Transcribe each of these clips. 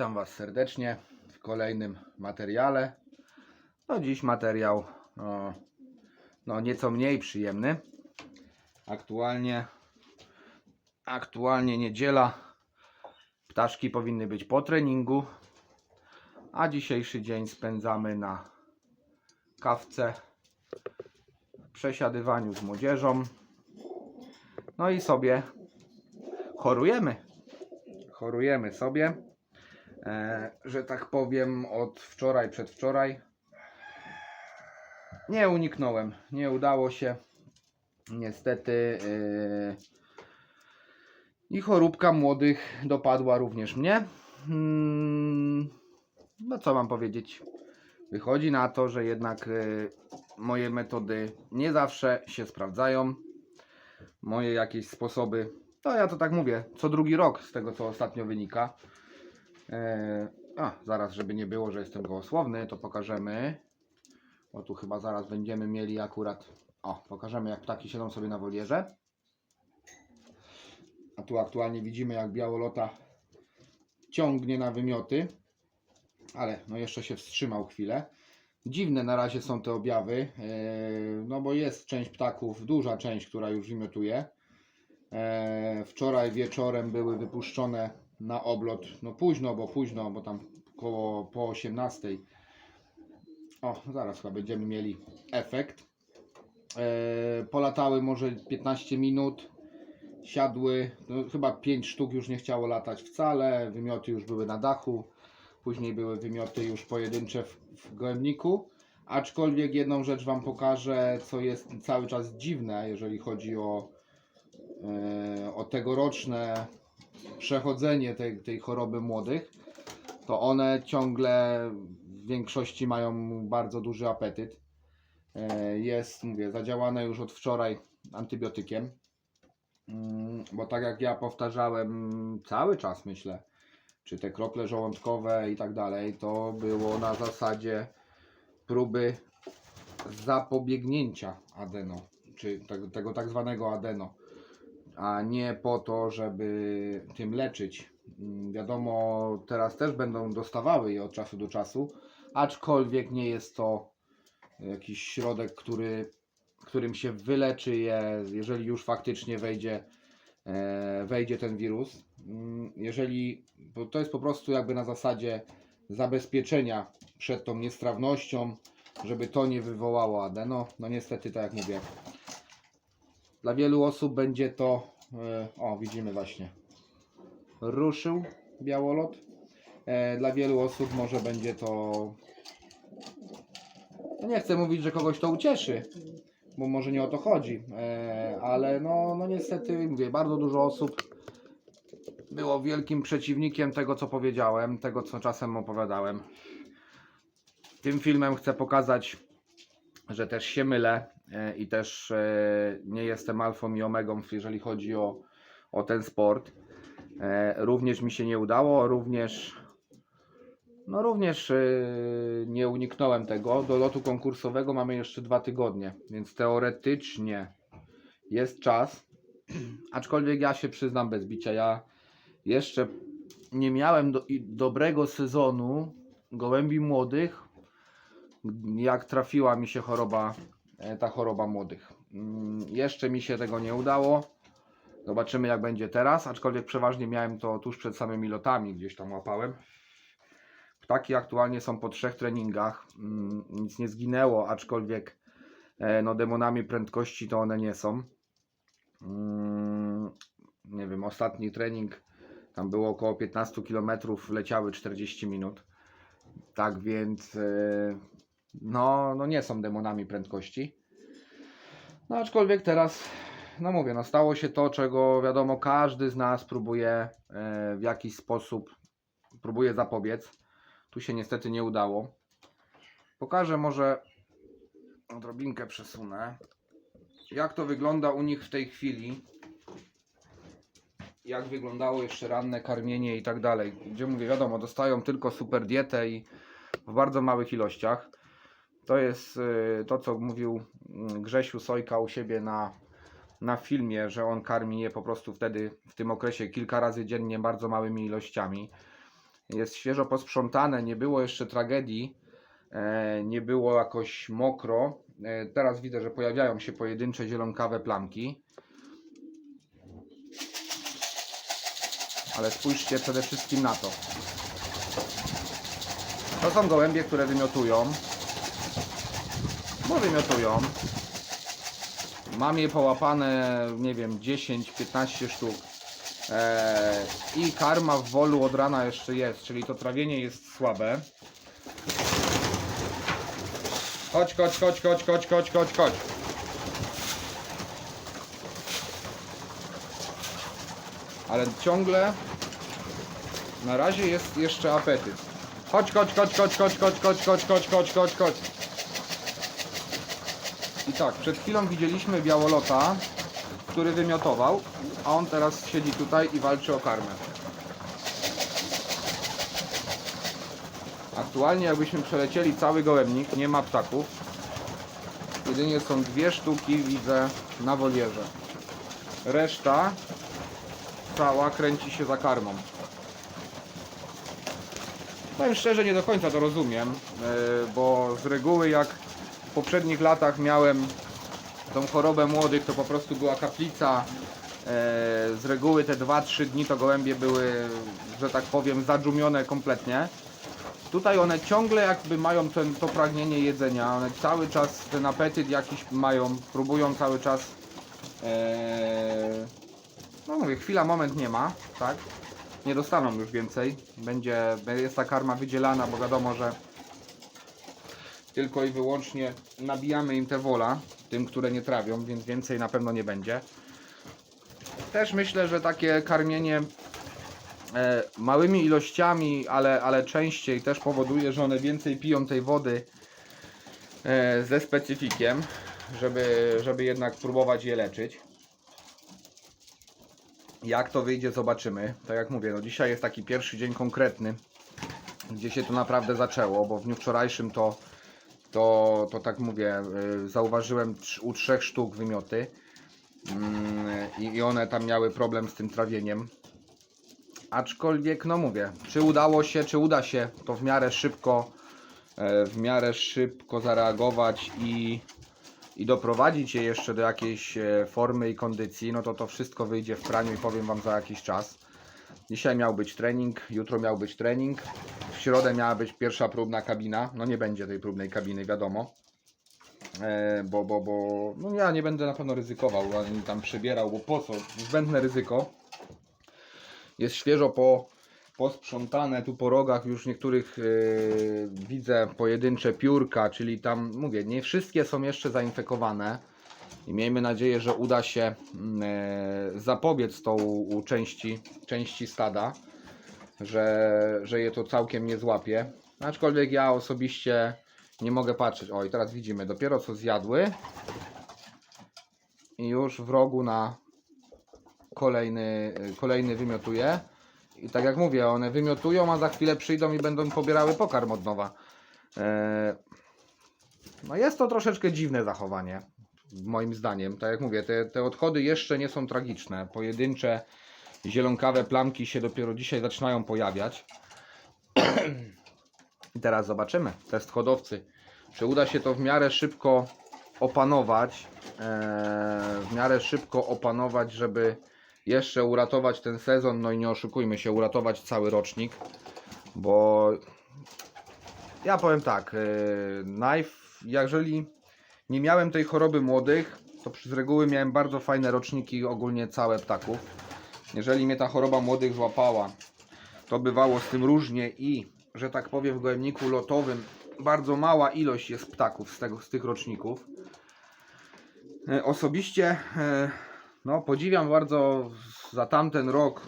Witam Was serdecznie w kolejnym materiale. No dziś materiał no, no nieco mniej przyjemny. Aktualnie aktualnie niedziela. Ptaszki powinny być po treningu, a dzisiejszy dzień spędzamy na kawce, przesiadywaniu z młodzieżą. No i sobie chorujemy. Chorujemy sobie że tak powiem, od wczoraj, przedwczoraj. Nie uniknąłem, nie udało się. Niestety. e, I choróbka młodych dopadła również mnie. Mm, No co mam powiedzieć? Wychodzi na to, że jednak e, moje metody nie zawsze się sprawdzają. Moje jakieś sposoby. No ja to tak mówię, co drugi rok z tego co ostatnio wynika. Eee, a, zaraz, żeby nie było, że jestem gołosłowny, to pokażemy. Bo tu chyba zaraz będziemy mieli akurat. O, pokażemy jak ptaki siedzą sobie na wolierze. A tu aktualnie widzimy jak białolota ciągnie na wymioty. Ale no jeszcze się wstrzymał chwilę. Dziwne na razie są te objawy, eee, no bo jest część ptaków, duża część, która już wymiotuje. Eee, wczoraj wieczorem były wypuszczone na oblot, no późno, bo późno, bo tam koło po 18. O, zaraz chyba będziemy mieli efekt. Eee, polatały może 15 minut, siadły, no, chyba 5 sztuk już nie chciało latać wcale, wymioty już były na dachu, później były wymioty już pojedyncze w, w gołębniku. Aczkolwiek jedną rzecz Wam pokażę, co jest cały czas dziwne, jeżeli chodzi o, e, o tegoroczne przechodzenie tej, tej choroby młodych, to one ciągle w większości mają bardzo duży apetyt. E, Jest, mówię, zadziałane już od wczoraj antybiotykiem. Mm, Bo tak jak ja powtarzałem cały czas, myślę, czy te krople żołądkowe i tak dalej, to było na zasadzie próby zapobiegnięcia adeno, czy tego, tego tak zwanego adeno a nie po to, żeby tym leczyć. Mm, Wiadomo, teraz też będą dostawały je od czasu do czasu, aczkolwiek nie jest to jakiś środek, który, którym się wyleczy je, jeżeli już faktycznie wejdzie, e, wejdzie ten wirus. Mm, Jeżeli, bo to jest po prostu jakby na zasadzie zabezpieczenia przed tą niestrawnością, żeby to nie wywołało adeno. No niestety, tak jak mówię, dla wielu osób będzie to, e, o widzimy właśnie, ruszył białolot. E, Dla wielu osób może będzie to, nie chcę mówić, że kogoś to ucieszy, bo może nie o to chodzi, e, ale no, no niestety, mówię, bardzo dużo osób było wielkim przeciwnikiem tego, co powiedziałem, tego, co czasem opowiadałem. Tym filmem chcę pokazać, że też się mylę i też e, nie jestem alfą i omegą, jeżeli chodzi o, o ten sport. E, Również mi się nie udało, również no również e, nie uniknąłem tego. Do lotu konkursowego mamy jeszcze dwa tygodnie, więc teoretycznie jest czas. Aczkolwiek ja się przyznam bez bicia, ja jeszcze nie miałem do, dobrego sezonu gołębi młodych, jak trafiła mi się choroba, e, ta choroba młodych. Mm, Jeszcze mi się tego nie udało. Zobaczymy jak będzie teraz, aczkolwiek przeważnie miałem to tuż przed samymi lotami, gdzieś tam łapałem. Ptaki aktualnie są po trzech treningach. Mm, Nic nie zginęło, aczkolwiek e, no, demonami prędkości to one nie są. Mm, Nie wiem, ostatni trening tam było około 15 km, leciały 40 minut. Tak więc e, no, no nie są demonami prędkości. No aczkolwiek teraz, no mówię, no stało się to, czego wiadomo każdy z nas próbuje e, w jakiś sposób, próbuje zapobiec. Tu się niestety nie udało. Pokażę może, odrobinkę przesunę, jak to wygląda u nich w tej chwili. Jak wyglądało jeszcze ranne karmienie i tak dalej. Gdzie mówię, wiadomo, dostają tylko super dietę i w bardzo małych ilościach. To jest y, to, co mówił mm, Grzesiu Sojka u siebie na, na filmie, że on karmi je po prostu wtedy w tym okresie kilka razy dziennie bardzo małymi ilościami. Jest świeżo posprzątane, nie było jeszcze tragedii, e, nie było jakoś mokro. E, teraz widzę, że pojawiają się pojedyncze zielonkawe plamki. Ale spójrzcie przede wszystkim na to. To są gołębie, które wymiotują. Bo wymiotują. Mam je połapane, nie wiem, 10-15 sztuk. Eee, I karma w wolu od rana jeszcze jest, czyli to trawienie jest słabe. Chodź, chodź, chodź, chodź, chodź, chodź, chodź, chodź. Ale ciągle na razie jest jeszcze apetyt. Chodź, chodź, chodź, chodź, chodź, chodź, chodź, chodź, chodź, chodź, chodź, chodź. I tak, przed chwilą widzieliśmy białolota, który wymiotował, a on teraz siedzi tutaj i walczy o karmę. Aktualnie jakbyśmy przelecieli cały gołębnik, nie ma ptaków. Jedynie są dwie sztuki, widzę, na wolierze. Reszta cała kręci się za karmą. Powiem szczerze, nie do końca to rozumiem, yy, bo z reguły jak w poprzednich latach miałem tą chorobę młodych, to po prostu była kaplica. E, Z reguły te 2-3 dni to gołębie były, że tak powiem, zadżumione kompletnie. Tutaj one ciągle jakby mają ten, to pragnienie jedzenia, one cały czas ten apetyt jakiś mają, próbują cały czas. E, no mówię, chwila, moment nie ma, tak? Nie dostaną już więcej. Będzie, jest ta karma wydzielana, bo wiadomo, że tylko i wyłącznie nabijamy im te wola, tym, które nie trawią, więc więcej na pewno nie będzie. Też myślę, że takie karmienie e, małymi ilościami, ale, ale częściej też powoduje, że one więcej piją tej wody e, ze specyfikiem, żeby, żeby jednak próbować je leczyć. Jak to wyjdzie, zobaczymy. Tak jak mówię, no dzisiaj jest taki pierwszy dzień konkretny, gdzie się to naprawdę zaczęło, bo w dniu wczorajszym to to, to tak mówię, y, zauważyłem u trzech sztuk wymioty Mm, i, i one tam miały problem z tym trawieniem. Aczkolwiek, no mówię, czy udało się, czy uda się to w miarę szybko, e, w miarę szybko zareagować i, i doprowadzić je jeszcze do jakiejś e, formy i kondycji, no to to wszystko wyjdzie w praniu i powiem Wam za jakiś czas. Dzisiaj miał być trening, jutro miał być trening. Środę miała być pierwsza próbna kabina. No nie będzie tej próbnej kabiny, wiadomo. E, bo, bo, bo no ja nie będę na pewno ryzykował, ani tam przebierał, bo po co? Zbędne ryzyko. Jest świeżo po, posprzątane, tu po rogach już niektórych e, widzę pojedyncze piórka, czyli tam mówię, nie wszystkie są jeszcze zainfekowane. I miejmy nadzieję, że uda się mm, e, zapobiec u, u części, części stada, że, że je to całkiem nie złapie. Aczkolwiek ja osobiście nie mogę patrzeć. O, i teraz widzimy, dopiero co zjadły i już w rogu na kolejny, kolejny wymiotuje. I tak jak mówię, one wymiotują, a za chwilę przyjdą i będą pobierały pokarm od nowa. E, no jest to troszeczkę dziwne zachowanie moim zdaniem. Tak jak mówię, te, te odchody jeszcze nie są tragiczne. Pojedyncze zielonkawe plamki się dopiero dzisiaj zaczynają pojawiać. I teraz zobaczymy, test hodowcy. Czy uda się to w miarę szybko opanować, eee, w miarę szybko opanować, żeby jeszcze uratować ten sezon, no i nie oszukujmy się, uratować cały rocznik, bo ja powiem tak, yy, najw, jeżeli nie miałem tej choroby młodych, to z reguły miałem bardzo fajne roczniki, ogólnie całe ptaków. Jeżeli mnie ta choroba młodych złapała, to bywało z tym różnie i, że tak powiem, w gołębniku lotowym bardzo mała ilość jest ptaków z, tego, z tych roczników. E, Osobiście e, no, podziwiam bardzo za tamten rok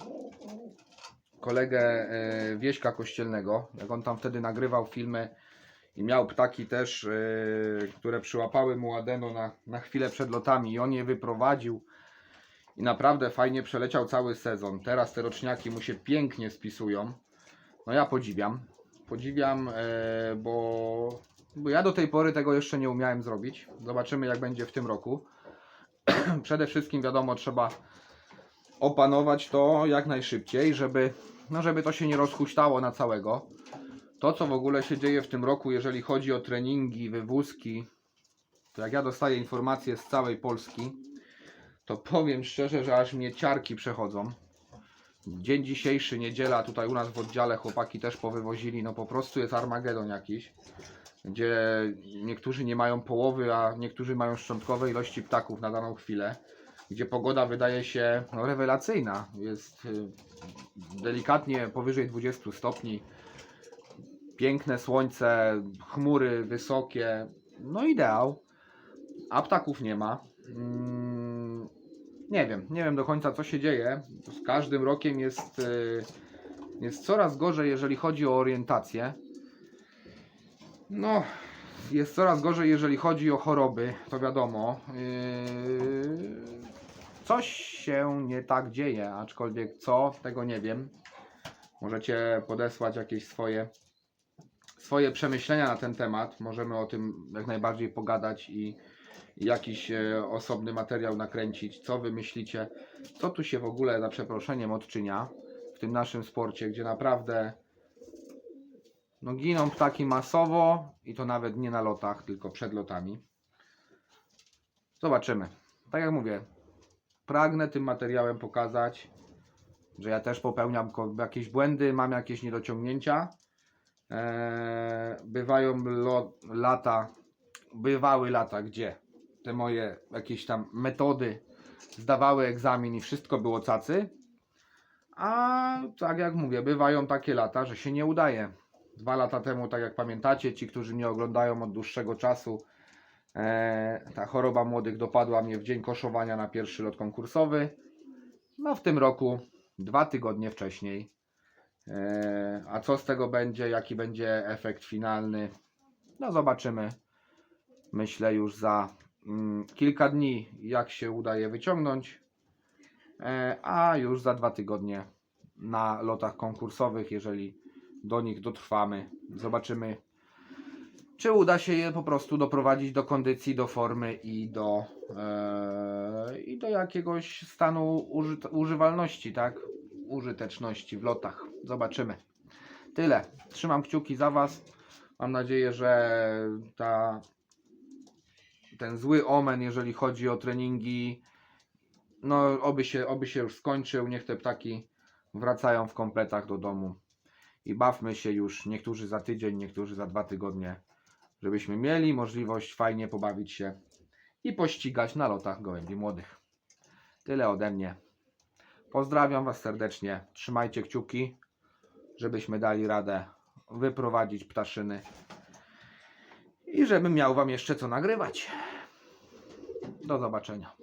kolegę e, Wieśka Kościelnego, jak on tam wtedy nagrywał filmy i miał ptaki też, które przyłapały mu adeno na, na chwilę przed lotami i on je wyprowadził i naprawdę fajnie przeleciał cały sezon. Teraz te roczniaki mu się pięknie spisują. No ja podziwiam. Podziwiam, e, bo, bo ja do tej pory tego jeszcze nie umiałem zrobić. Zobaczymy jak będzie w tym roku. Przede wszystkim wiadomo trzeba opanować to jak najszybciej, żeby no żeby to się nie rozhuśtało na całego. To, co w ogóle się dzieje w tym roku, jeżeli chodzi o treningi, wywózki, to jak ja dostaję informacje z całej Polski, to powiem szczerze, że aż mnie ciarki przechodzą. Dzień dzisiejszy, niedziela, tutaj u nas w oddziale chłopaki też powywozili, no po prostu jest Armagedon jakiś, gdzie niektórzy nie mają połowy, a niektórzy mają szczątkowe ilości ptaków na daną chwilę, gdzie pogoda wydaje się no, rewelacyjna, jest y, delikatnie powyżej 20 stopni, piękne słońce, chmury wysokie, no ideał, a ptaków nie ma. Nie wiem, nie wiem do końca co się dzieje. Z każdym rokiem jest, y, jest coraz gorzej, jeżeli chodzi o orientację. No, jest coraz gorzej, jeżeli chodzi o choroby, to wiadomo. Yy, Coś się nie tak dzieje, aczkolwiek co, tego nie wiem. Możecie podesłać jakieś swoje, swoje przemyślenia na ten temat. Możemy o tym jak najbardziej pogadać i jakiś e, osobny materiał nakręcić. Co wy myślicie? Co tu się w ogóle, za przeproszeniem, odczynia w tym naszym sporcie, gdzie naprawdę no, giną ptaki masowo i to nawet nie na lotach, tylko przed lotami. Zobaczymy. Tak jak mówię, pragnę tym materiałem pokazać, że ja też popełniam jakieś błędy, mam jakieś niedociągnięcia. Eee, bywają lata, bywały lata, gdzie te moje jakieś tam metody zdawały egzamin i wszystko było cacy. A tak jak mówię, bywają takie lata, że się nie udaje. Dwa lata temu, tak jak pamiętacie, ci, którzy mnie oglądają od dłuższego czasu, e, ta choroba młodych dopadła mnie w dzień koszowania na pierwszy lot konkursowy. No w tym roku, dwa tygodnie wcześniej. E, a co z tego będzie, jaki będzie efekt finalny, no zobaczymy. Myślę już za kilka dni, jak się udaje wyciągnąć. E, a już za dwa tygodnie na lotach konkursowych, jeżeli do nich dotrwamy, zobaczymy, czy uda się je po prostu doprowadzić do kondycji, do formy i do, e, i do jakiegoś stanu uży, używalności, tak? Użyteczności w lotach. Zobaczymy. Tyle. Trzymam kciuki za Was. Mam nadzieję, że ta, ten zły omen, jeżeli chodzi o treningi, no oby się, oby się już skończył. Niech te ptaki wracają w kompletach do domu i bawmy się już, niektórzy za tydzień, niektórzy za dwa tygodnie, żebyśmy mieli możliwość fajnie pobawić się i pościgać na lotach gołębi młodych. Tyle ode mnie. Pozdrawiam Was serdecznie. Trzymajcie kciuki, żebyśmy dali radę wyprowadzić ptaszyny i żebym miał Wam jeszcze co nagrywać. Do zobaczenia.